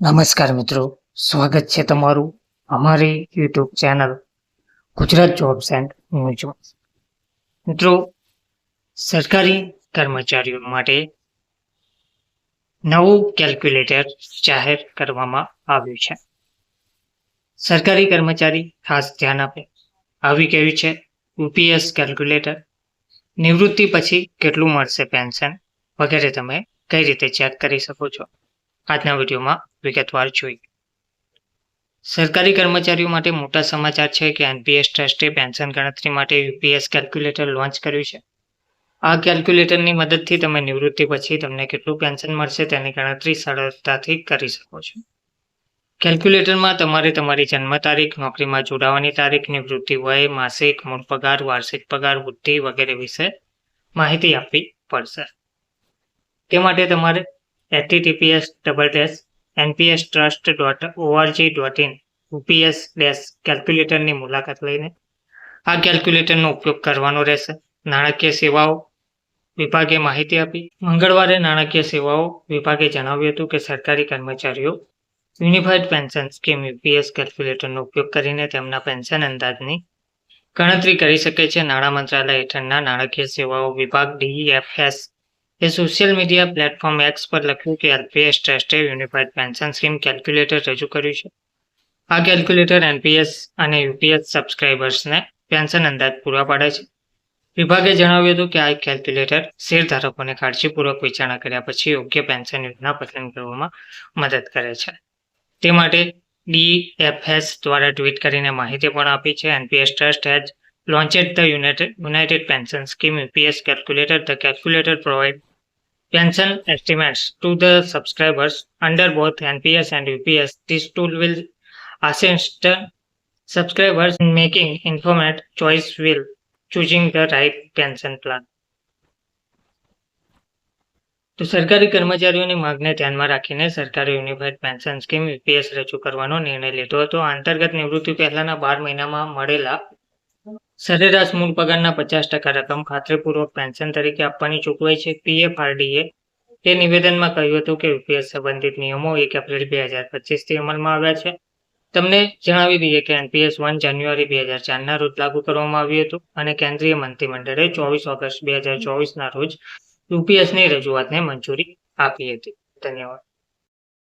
નમસ્કાર મિત્રો, સ્વાગત છે તમારું અમારી YouTube channel Gujarat job cent ન્યૂઝમાં. મિત્રો, સરકારી કર્મચારીઓ માટે નવું કેલ્ક્યુલેટર જાહેર કરવામાં આવ્યું છે. સરકારી કર્મચારી ખાસ ધ્યાન આપે. આવી કેવી છે યુપીએસ કેલ્ક્યુલેટર. નિવૃત્તિ પછી કેટલું મળશે પેન્શન? વગેરે તમે કઈ રીતે ચેક કરી શકો છો? આજના વિડીયોમાં વિગતવાર જોઈએ સરકારી કર્મચારીઓ માટે મોટા સમાચાર છે કે એનપીએસ ટ્રસ્ટે પેન્શન ગણતરી માટે યુપીએસ કેલ્ક્યુલેટર લોન્ચ કર્યું છે. આ કેલ્ક્યુલેટરની મદદથી તમે નિવૃત્તિ પછી તમને કેટલું પેન્શન મળશે તેની ગણતરી સરળતાથી કરી શકો છો. કેલ્ક્યુલેટરમાં તમારે તમારી જન્મ તારીખ, નોકરીમાં જોડાવાની તારીખ, નિવૃત્તિ વય, માસિક, મૂળ પગાર, વાર્ષિક પગાર વૃદ્ધિ વગેરે વિશે માહિતી આપવી પડશે. તે માટે તમારે https double dash NPS trust dot ORG કેલ્ક્યુલેટરની મુલાકાત લઈને આ કેલ્ક્યુલેટરનો ઉપયોગ કરવાનો રહેશે. નાણાકીય સેવાઓ વિભાગે માહિતી આપી. મંગળવારે નાણાકીય સેવાઓ વિભાગે જણાવ્યું હતું કે સરકારી કર્મચારીઓ યુનિફાઈડ પેન્શન સ્કીમ યુપીએસ કેલ્ક્યુલેટરનો ઉપયોગ કરીને તેમના પેન્શન અંદાજની ગણતરી કરી શકે છે. નાણાં મંત્રાલય હેઠળના નાણાકીય સેવાઓ વિભાગ ડીઈએફએસ એ સોશિયલ મીડિયા પ્લેટફોર્મ એક્સ પર લખ્યું કે એલપીએસ ટ્રસ્ટે યુનિફાઈડ પેન્શન સ્કીમ કેલ્ક્યુલેટર રજૂ કર્યું છે. આ કેલ્ક્યુલેટર એનપીએસ અને યુપીએસ સબસ્ક્રાઇબર્સને પેન્શન અંદાજ પૂરા પાડે છે. વિભાગે જણાવ્યું હતું કે આ કેલ્ક્યુલેટર શેરધારકોને કાળજીપૂર્વક વિચારણા કર્યા પછી યોગ્ય પેન્શન યોજના પસંદ કરવામાં મદદ કરે છે. તે માટે ડીએફએસ દ્વારા ટ્વીટ કરીને માહિતી પણ આપી છે. NPS trust has launched the United, United Pension Scheme UPS calculator. The calculator provides pension estimates to the subscribers under both NPS and UPS. This tool will assist subscribers in making informed choice while choosing the right pension plan. તો સરકારી કર્મચારીઓની માંગને ધ્યાનમાં રાખીને સરકારે unified pension scheme UPS રજૂ કરવાનો નિર્ણય લીધો હતો અંતર્ગત નિવૃત્તિ પહેલાના બાર મહિનામાં મળેલા સરેરાશ મૂળ પગારના પચાસ ટકા રકમ ખાતરીપૂર્વક પેન્શન તરીકે આપવાની ચૂકવાઈ છે. પીએફઆરડીએ તે નિવેદનમાં કહ્યું હતું કે યુપીએસ સંબંધિત નિયમો એક એપ્રિલ બે હજાર પચીસથી અમલમાં આવ્યા છે. તમને જણાવી દઈએ કે એનપીએસ વન જાન્યુઆરી બે હજાર ચારના રોજ લાગુ કરવામાં આવ્યું હતું અને કેન્દ્રીય મંત્રીમંડળે ચોવીસ ઓગસ્ટ બે હજાર ચોવીસના રોજ યુપીએસની રજૂઆતને મંજૂરી આપી હતી. ધન્યવાદ.